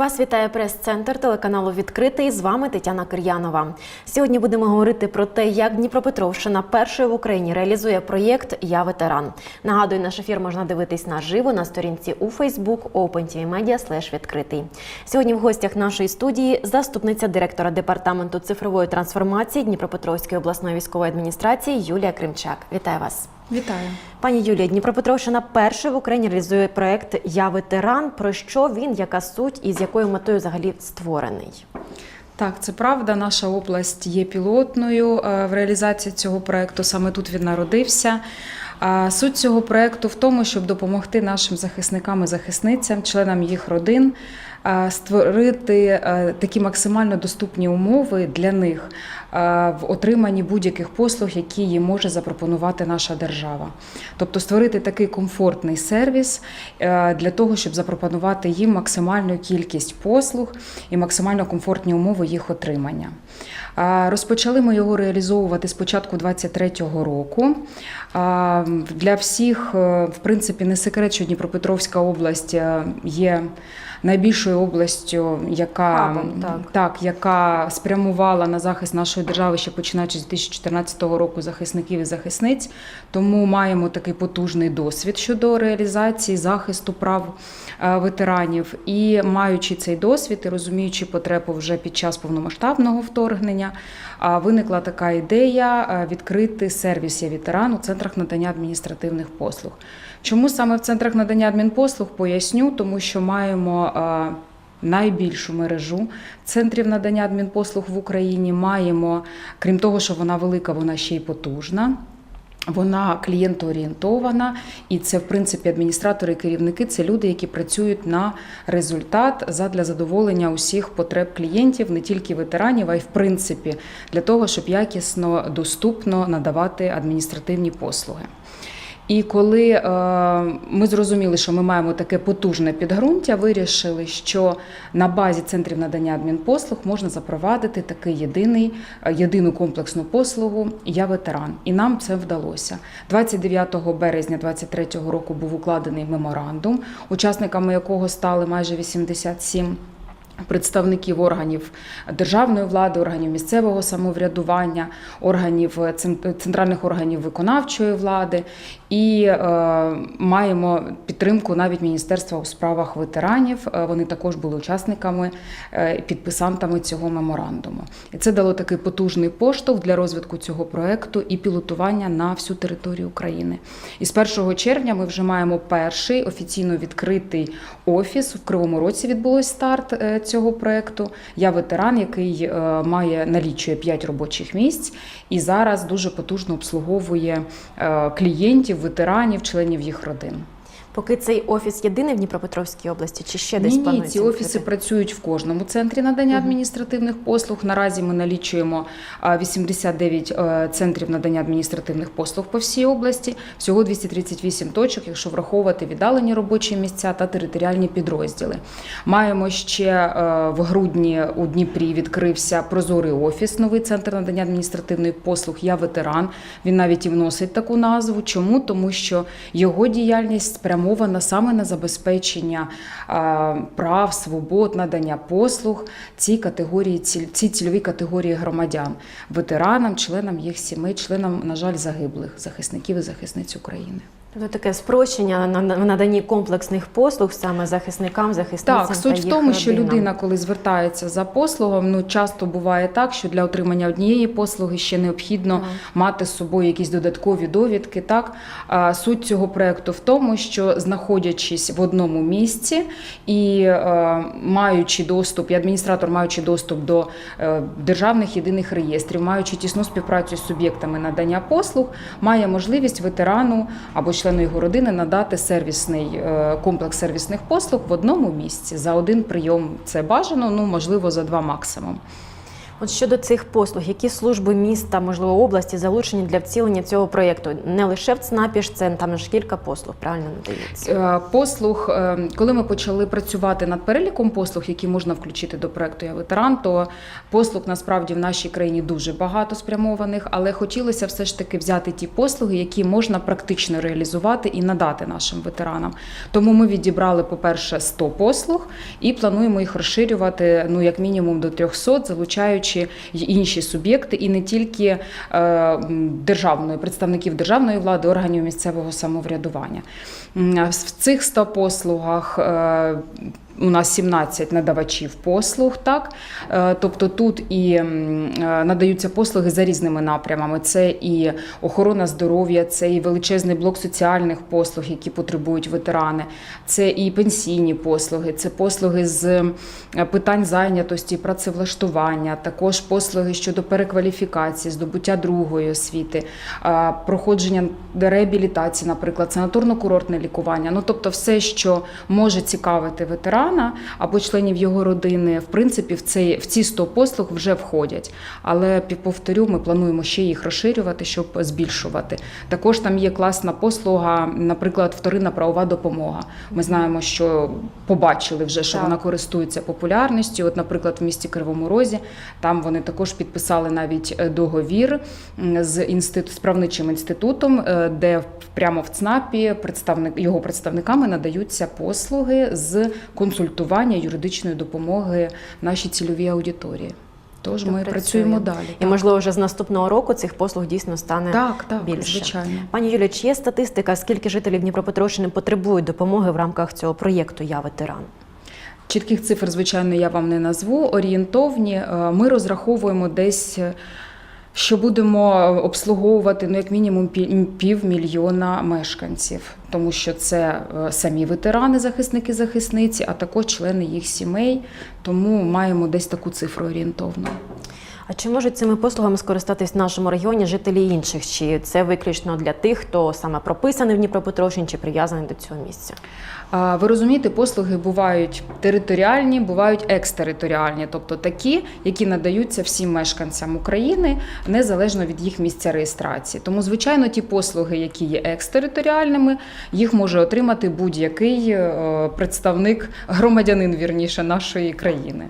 Вас вітає прес-центр телеканалу Відкритий. З вами Тетяна Кир'янова. Сьогодні будемо говорити про те, як Дніпропетровщина першою в Україні реалізує проєкт Я ветеран. Нагадую, наш ефір можна дивитись наживо на сторінці у Facebook OpenTVMedia відкритий. Сьогодні в гостях нашої студії заступниця директора департаменту цифрової трансформації Дніпропетровської обласної військової адміністрації Юлія Кримчак. Вітаю вас. Вітаю. Пані Юлія, Дніпропетровщина першою в Україні реалізує проект Я ветеран. Про що він, яка суть і з якою метою взагалі створений? Так, це правда. Наша область є пілотною е, в реалізації цього проекту. Саме тут він народився. А Суть цього проекту в тому, щоб допомогти нашим захисникам і захисницям, членам їх родин, створити е, такі максимально доступні умови для них е, в отриманні будь-яких послуг, які їм може запропонувати наша держава. Тобто створити такий комфортний сервіс е, для того, щоб запропонувати їм максимальну кількість послуг і максимально комфортні умови їх отримання. Розпочали ми його реалізовувати з початку 2023 року. Для всіх, е, в принципі, не секрет, що Дніпропетровська область е, є найбільшою областю, яка, Хабом, так. так, яка спрямувала на захист нашої держави ще починаючи з 2014 року захисників і захисниць. Тому маємо такий потужний досвід щодо реалізації захисту прав е, ветеранів. І маючи цей досвід і розуміючи потребу вже під час повномасштабного вторгнення, а, виникла така ідея е, відкрити сервіс «Я ветеран» у центрах надання адміністративних послуг. Чому саме в центрах надання адмінпослуг? Поясню, тому що маємо е, найбільшу мережу центрів надання адмінпослуг в Україні. Маємо, крім того, що вона велика, вона ще й потужна. Вона клієнтоорієнтована, і це, в принципі, адміністратори і керівники це люди, які працюють на результат задля задоволення усіх потреб клієнтів, не тільки ветеранів, а й в принципі для того, щоб якісно, доступно надавати адміністративні послуги. І коли е, ми зрозуміли, що ми маємо таке потужне підґрунтя, вирішили, що на базі центрів надання адмінпослуг можна запровадити такий єдиний, е, єдину комплексну послугу Я ветеран. І нам це вдалося. 29 березня 2023 року був укладений меморандум, учасниками якого стали майже 87 Представників органів державної влади, органів місцевого самоврядування, органів цен- центральних органів виконавчої влади, і е, маємо підтримку навіть Міністерства у справах ветеранів. Е, Вони також були учасниками, е, підписантами цього меморандуму. І це дало такий потужний поштовх для розвитку цього проекту і пілотування на всю територію України. І з 1 червня ми вже маємо перший офіційно відкритий офіс в Кривому Році. Відбулось старт е, цього проекту. Я ветеран, який має налічує 5 робочих місць і зараз дуже потужно обслуговує клієнтів, ветеранів, членів їх родин. Поки цей офіс єдиний в Дніпропетровській області, чи ще десь Ні, ні, ці офіси відкрити? працюють в кожному центрі надання адміністративних послуг. Наразі ми налічуємо а, 89 е, центрів надання адміністративних послуг по всій області. Всього 238 точок, якщо враховувати віддалені робочі місця та територіальні підрозділи. Маємо ще е, в грудні у Дніпрі відкрився прозорий офіс, новий центр надання адміністративних послуг. Я ветеран. Він навіть і вносить таку назву. Чому? Тому що його діяльність спрямована саме на забезпечення прав, свобод, надання послуг цій категорії, ці- цій цільовій категорії громадян, ветеранам, членам їх сімей, членам, на жаль, загиблих захисників і захисниць України. Тобто таке спрощення на на- в наданні комплексних послуг саме захисникам, захисницям Так, суть та в їх тому, що родинам. людина, коли звертається за послугом, ну часто буває так, що для отримання однієї послуги ще необхідно Так. мати з собою якісь додаткові довідки. Так а суть цього проекту в тому, що знаходячись в одному місці і е, маючи доступ, і адміністратор маючи доступ до е, державних єдиних реєстрів, маючи тісну співпрацю з суб'єктами надання послуг, має можливість ветерану або члену його родини надати сервісний е, комплекс сервісних послуг в одному місці за один прийом. Це бажано, ну можливо, за два максимум. От щодо цих послуг, які служби міста, можливо, області залучені для втілення цього проєкту? Не лише в ЦНАПі ж це там ж кілька послуг, правильно надається? Е, Послуг, е, коли ми почали працювати над переліком послуг, які можна включити до проекту Я ветеран, то послуг насправді в нашій країні дуже багато спрямованих, але хотілося все ж таки взяти ті послуги, які можна практично реалізувати і надати нашим ветеранам. Тому ми відібрали, по-перше, 100 послуг і плануємо їх розширювати ну як мінімум до 300, залучаючи й інші суб'єкти, і не тільки е, державної представників державної влади, органів місцевого самоврядування. В цих 100 послугах е, у нас 17 надавачів послуг, так Е, тобто тут і е, надаються послуги за різними напрямами. Це і охорона здоров'я, це і величезний блок соціальних послуг, які потребують ветерани, це і пенсійні послуги, це послуги з е, питань зайнятості, працевлаштування, також послуги щодо перекваліфікації, здобуття другої освіти, проходження реабілітації, наприклад, санаторно-курортне лікування. Ну тобто, все, що може цікавити ветерана або членів його родини, в принципі, в цей в ці 100 послуг вже входять. Але повторю, ми плануємо ще їх розширювати, щоб збільшувати. Також там є класна послуга, наприклад, вторинна правова допомога. Ми знаємо, що побачили вже, що Так. вона користується популярністю. От, наприклад, в місті Кривому Розі там вони також підписали навіть е, договір з інститут справничим інститутом, е, де прямо в ЦНАПі представник його представниками надаються послуги з консультування юридичної допомоги нашій цільовій аудиторії. Тож То ми працює. працюємо далі. І так. можливо, вже з наступного року цих послуг дійсно стане так, так, більше. звичайно. Пані Юлія, чи є статистика, скільки жителів Дніпропетровщини потребують допомоги в рамках цього проєкту Я ветеран? Чітких цифр, звичайно, я вам не назву. Орієнтовні Е, ми розраховуємо десь. Що будемо обслуговувати ну як мінімум пі- півмільйона мешканців, тому що це е, самі ветерани, захисники, захисниці, а також члени їх сімей. Тому маємо десь таку цифру орієнтовно. А чи можуть цими послугами скористатись в нашому регіоні жителі інших? Чи це виключно для тих, хто саме прописаний в Дніпропетровщині чи прив'язаний до цього місця? Ви розумієте, послуги бувають територіальні, бувають екстериторіальні, тобто такі, які надаються всім мешканцям України незалежно від їх місця реєстрації. Тому, звичайно, ті послуги, які є екстериторіальними, їх може отримати будь-який е, представник, громадянин вірніше нашої країни.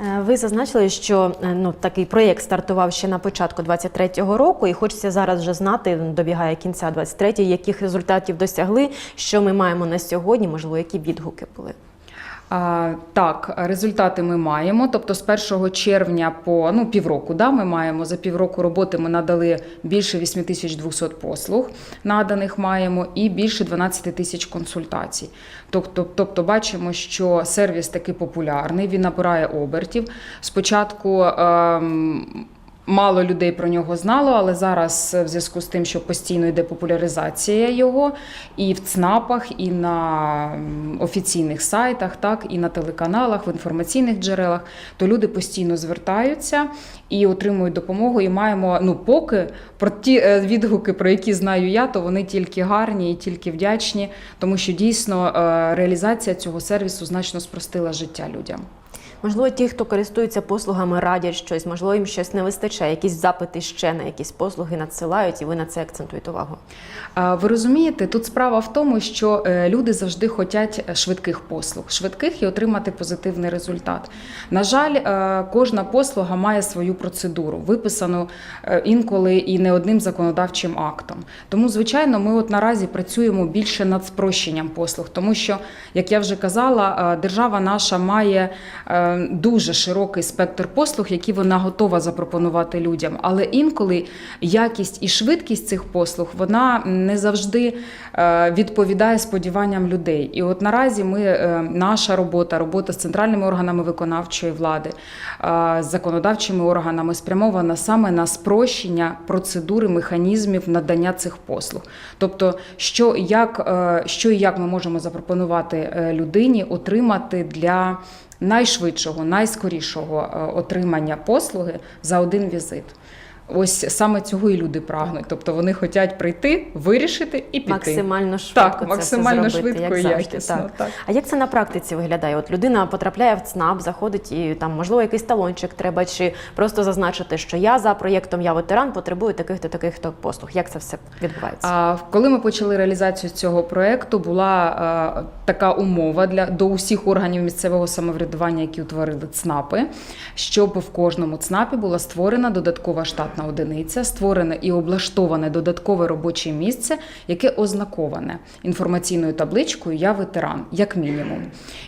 Е, Ви зазначили, що е, ну такий проєкт стартував ще на початку 23-го року, і хочеться зараз вже знати, добігає кінця 23-ї, яких результатів досягли, що ми маємо на сьогодні, можливо, які відгуки були. Так, результати ми маємо. Тобто, з 1 червня по ну півроку, да, ми маємо за півроку роботи. Ми надали більше 8200 послуг, наданих маємо, і більше 12 тисяч консультацій. Тобто, тобто, бачимо, що сервіс таки популярний, він набирає обертів. Спочатку. Ем, Мало людей про нього знало, але зараз в зв'язку з тим, що постійно йде популяризація його і в ЦНАПах, і на офіційних сайтах, так і на телеканалах, в інформаційних джерелах, то люди постійно звертаються і отримують допомогу. І маємо ну поки про ті е, відгуки, про які знаю я, то вони тільки гарні і тільки вдячні, тому що дійсно е, реалізація цього сервісу значно спростила життя людям. Можливо, ті, хто користується послугами, радять щось, можливо, їм щось не вистачає, якісь запити ще на якісь послуги надсилають, і ви на це акцентуєте увагу. Ви розумієте, тут справа в тому, що е, люди завжди хочуть швидких послуг, швидких і отримати позитивний результат. На жаль, е, кожна послуга має свою процедуру, виписану е, інколи і не одним законодавчим актом. Тому, звичайно, ми от наразі працюємо більше над спрощенням послуг, тому що, як я вже казала, е, держава наша має е, дуже широкий спектр послуг, які вона готова запропонувати людям. Але інколи якість і швидкість цих послуг вона не завжди е, відповідає сподіванням людей. І от наразі ми, е, наша робота, робота з центральними органами виконавчої влади, е, з законодавчими органами спрямована саме на спрощення процедури механізмів надання цих послуг. Тобто, що як, що і як ми можемо запропонувати людині отримати для найшвидшого, найскорішого е, отримання послуги за один візит. Ось саме цього і люди прагнуть. Тобто вони хочуть прийти, вирішити і піти. Максимально швидко так, це максимально все зробити, швидко як і завжди, якісно. так. Так. А як це на практиці виглядає? От людина потрапляє в ЦНАП, заходить і там, можливо, якийсь талончик треба, чи просто зазначити, що я за проєктом Я ветеран потребую таких-то таких-то послуг. Як це все відбувається? А коли ми почали реалізацію цього проекту, була е, така умова для до усіх органів місцевого самоврядування, які утворили ЦНАПи, щоб в кожному ЦНАПі була створена додаткова штатна одиниця, створене і облаштоване додаткове робоче місце, яке ознаковане інформаційною табличкою Я ветеран, як мінімум.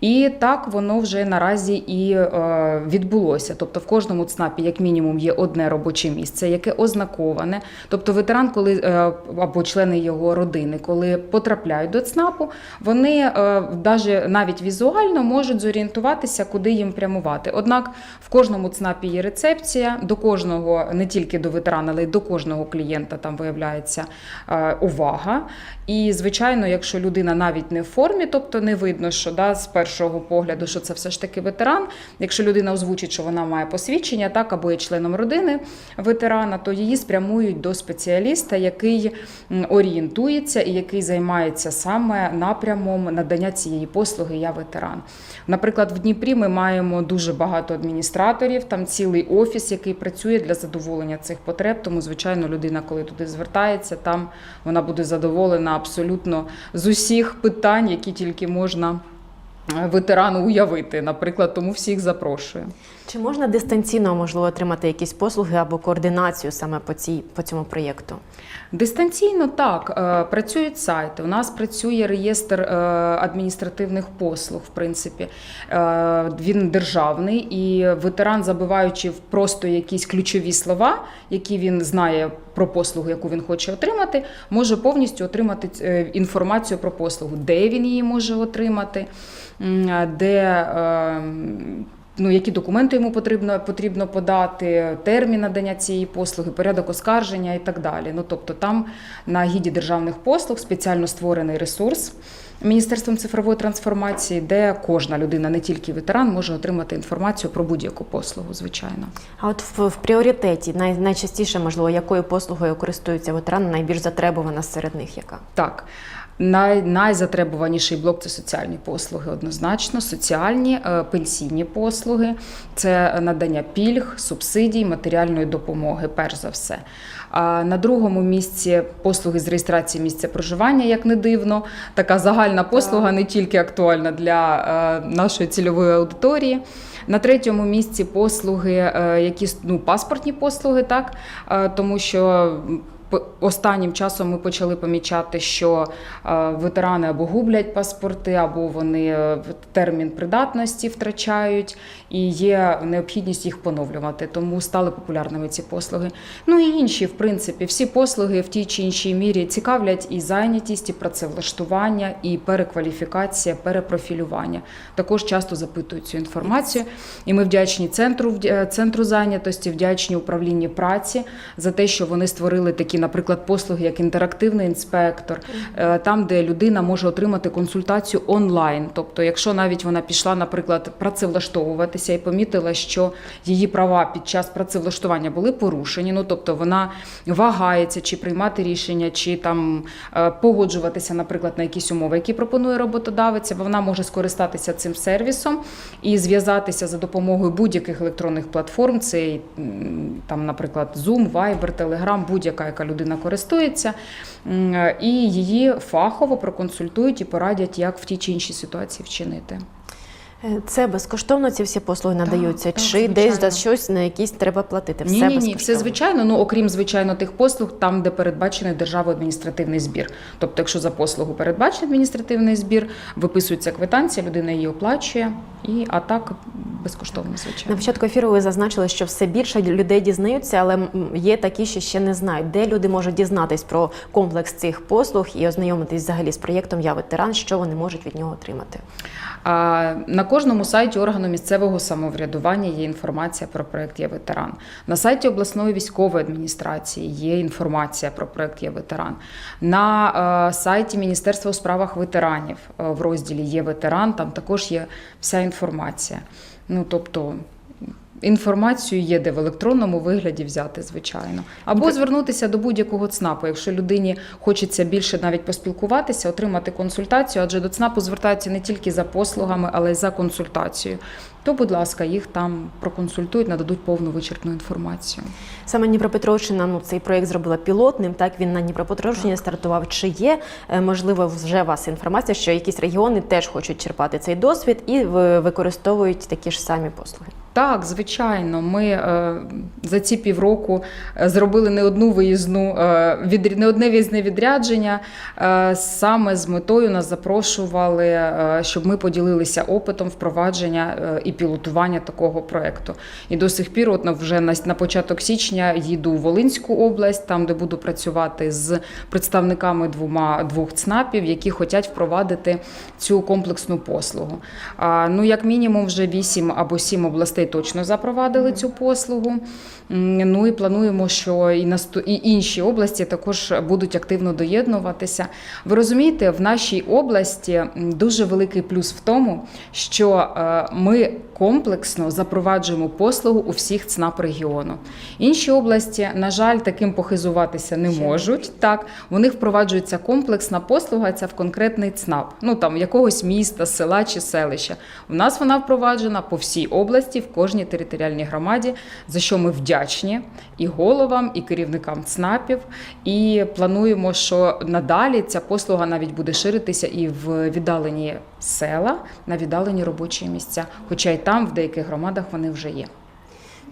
І так воно вже наразі і е, відбулося. Тобто в кожному ЦНАПі, як мінімум, є одне робоче місце, яке ознаковане. Тобто ветеран, коли е, або члени його родини, коли потрапляють до ЦНАПу, вони е, навіть візуально можуть зорієнтуватися, куди їм прямувати. Однак в кожному ЦНАПі є рецепція, до кожного, не тільки до ветерана, але й до кожного клієнта там виявляється е, увага. І, звичайно, якщо людина навіть не в формі, тобто не видно, що да, з першого погляду, що це все ж таки ветеран. Якщо людина озвучить, що вона має посвідчення, так або є членом родини ветерана, то її спрямують до спеціаліста, який орієнтується і який займається саме напрямом надання цієї послуги Я ветеран. Наприклад, в Дніпрі ми маємо дуже багато адміністраторів, там цілий офіс, який працює для задоволення цих потреб. Тому, звичайно, людина, коли туди звертається, там вона буде задоволена абсолютно з усіх питань, які тільки можна ветерану уявити. Наприклад, тому всіх запрошую. Чи можна дистанційно можливо отримати якісь послуги або координацію саме по цій по цьому проєкту? Дистанційно так е, працюють сайти. У нас працює реєстр е, адміністративних послуг. В принципі, Е, він державний, і ветеран, забиваючи просто якісь ключові слова, які він знає про послугу, яку він хоче отримати, може повністю отримати е, інформацію про послугу, де він її може отримати, де. е, Ну, які документи йому потрібно, потрібно подати, термін надання цієї послуги, порядок оскарження і так далі. Ну, тобто там на гіді державних послуг спеціально створений ресурс Міністерством цифрової трансформації, де кожна людина, не тільки ветеран, може отримати інформацію про будь-яку послугу, звичайно. А от в, в пріоритеті най, найчастіше, можливо, якою послугою користуються ветерани, найбільш затребувана серед них яка? Так. Най, найзатребуваніший блок це соціальні послуги, однозначно, соціальні е, пенсійні послуги, це надання пільг, субсидій, матеріальної допомоги, перш за все. А на другому місці послуги з реєстрації місця проживання, як не дивно, така загальна послуга не тільки актуальна для е, нашої цільової аудиторії. На третьому місці послуги, е, які ну, паспортні послуги, так тому що. Останнім часом ми почали помічати, що е, ветерани або гублять паспорти, або вони е, термін придатності втрачають, і є необхідність їх поновлювати. Тому стали популярними ці послуги. Ну і інші, в принципі, всі послуги в тій чи іншій мірі цікавлять і зайнятість, і працевлаштування, і перекваліфікація, перепрофілювання. Також часто запитують цю інформацію. І ми вдячні центру центру зайнятості, вдячні управлінні праці за те, що вони створили такі, наприклад, послуги, як інтерактивний інспектор, е, там, де людина може отримати консультацію онлайн. Тобто, якщо навіть вона пішла, наприклад, працевлаштовуватися і помітила, що її права під час працевлаштування були порушені. Ну тобто вона вагається, чи приймати рішення, чи там е, погоджуватися, наприклад, на якісь умови, які пропонує роботодавець, бо вона може скористатися цим сервісом і зв'язатися за допомогою будь-яких електронних платформ. Це там, наприклад, Zoom, Viber, Telegram, будь-яка, яка людина користується, і її фахово проконсультують і порадять, як в тій чи іншій ситуації вчинити. Е, Це безкоштовно ці всі послуги надаються, так, чи десь за щось на якісь треба платити? Все Ні, ні, ні, все звичайно. Ну окрім звичайно тих послуг, там де передбачений державний адміністративний збір. Тобто, якщо за послугу передбачений адміністративний збір, виписується квитанція, людина її оплачує, і а так безкоштовно, звичайно. На початку ефіру ви зазначили, що все більше людей дізнаються, але є такі, що ще не знають, де люди можуть дізнатись про комплекс цих послуг і ознайомитись взагалі з проєктом Я ветеран, що вони можуть від нього отримати. На кожному сайті органу місцевого самоврядування є інформація про проект «Я ветеран. На сайті обласної військової адміністрації є інформація про проект «Я ветеран. На сайті Міністерства у справах ветеранів в розділі Є ветеран. Там також є вся інформація. Ну тобто. Інформацію є де в електронному вигляді взяти, звичайно, або звернутися до будь-якого ЦНАПу, якщо людині хочеться більше навіть поспілкуватися, отримати консультацію, адже до ЦНАПу звертаються не тільки за послугами, але й за консультацією. То, будь ласка, їх там проконсультують, нададуть повну вичерпну інформацію. Саме Дніпропетровщина ну цей проєкт зробила пілотним. Так він на Дніпропетровщині стартував. Чи є е, можливо вже у вас інформація, що якісь регіони теж хочуть черпати цей досвід і ви- використовують такі ж самі послуги? Так, звичайно, ми е, за ці півроку е, зробили не одну виїзну е, не одне виїзне відрядження. Саме з метою нас запрошували, щоб ми поділилися опитом впровадження і пілотування такого проекту. І до сих пір, от вже на, початок січня, їду у Волинську область, там де буду працювати з представниками двома двох ЦНАПів, які хочуть впровадити цю комплексну послугу. Ну, як мінімум, вже 8 або 7 областей точно запровадили цю послугу. Ну і плануємо, що і, і інші області також будуть активно доєднуватися. Ви розумієте, в нашій області дуже великий плюс в тому, що е, ми комплексно запроваджуємо послугу у всіх ЦНАП регіону. Інші області, на жаль, таким похизуватися не можуть. Так, у них впроваджується комплексна послуга, це в конкретний ЦНАП, ну там якогось міста, села чи селища. У нас вона впроваджена по всій області, в кожній територіальній громаді, за що ми вдячні і головам, і керівникам ЦНАПів. І плануємо, що надалі ця послуга навіть буде ширитися і в віддалені села, на віддалені робочі місця. Хоча й там, в деяких громадах, вони вже є.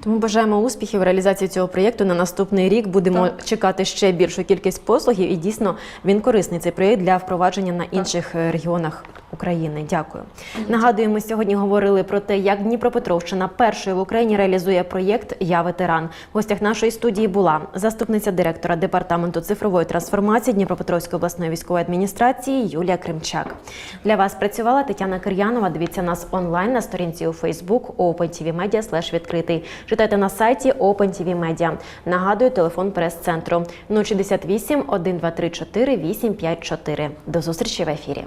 Тому бажаємо успіхів в реалізації цього проєкту. На наступний рік будемо чекати ще більшу кількість послугів, і дійсно він корисний цей проєкт для впровадження на інших е, регіонах України. Дякую. Нагадуємо, сьогодні говорили про те, як Дніпропетровщина першою в Україні реалізує проєкт Я ветеран. В гостях нашої студії була заступниця директора департаменту цифрової трансформації Дніпропетровської обласної військової адміністрації Юлія Кримчак. Для вас працювала Тетяна Кир'янова. Дивіться нас онлайн на сторінці у Facebook OpenTV відкритий. Читайте на сайті OpenTV Media. Нагадую, телефон прес-центру 068 1234 854. До зустрічі в ефірі.